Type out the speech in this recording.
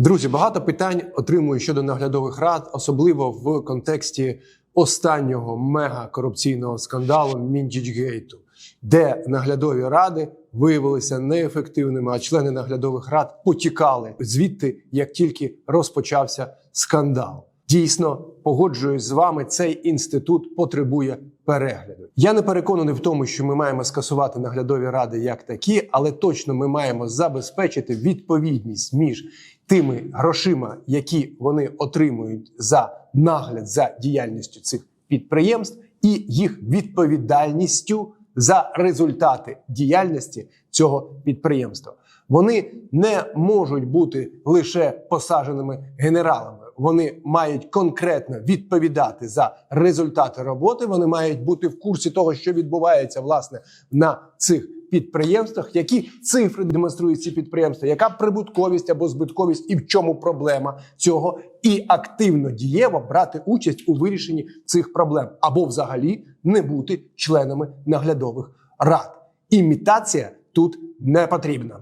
Друзі, багато питань отримую щодо наглядових рад, особливо в контексті останнього мегакорупційного скандалу Міндічгейту, де наглядові ради виявилися неефективними, а члени наглядових рад потікали звідти, як тільки розпочався скандал. Дійсно, погоджуюсь з вами, цей інститут потребує перегляду. Я не переконаний в тому, що ми маємо скасувати наглядові ради як такі, але точно ми маємо забезпечити відповідність між тими грошима, які вони отримують за нагляд за діяльністю цих підприємств, і їх відповідальністю за результати діяльності цього підприємства. Вони не можуть бути лише посадженими генералами. Вони мають конкретно відповідати за результати роботи. Вони мають бути в курсі того, що відбувається власне на цих підприємствах, які цифри демонструють ці підприємства, яка прибутковість або збитковість, і в чому проблема цього, і активно дієво брати участь у вирішенні цих проблем, або взагалі не бути членами наглядових рад. Імітація тут не потрібна.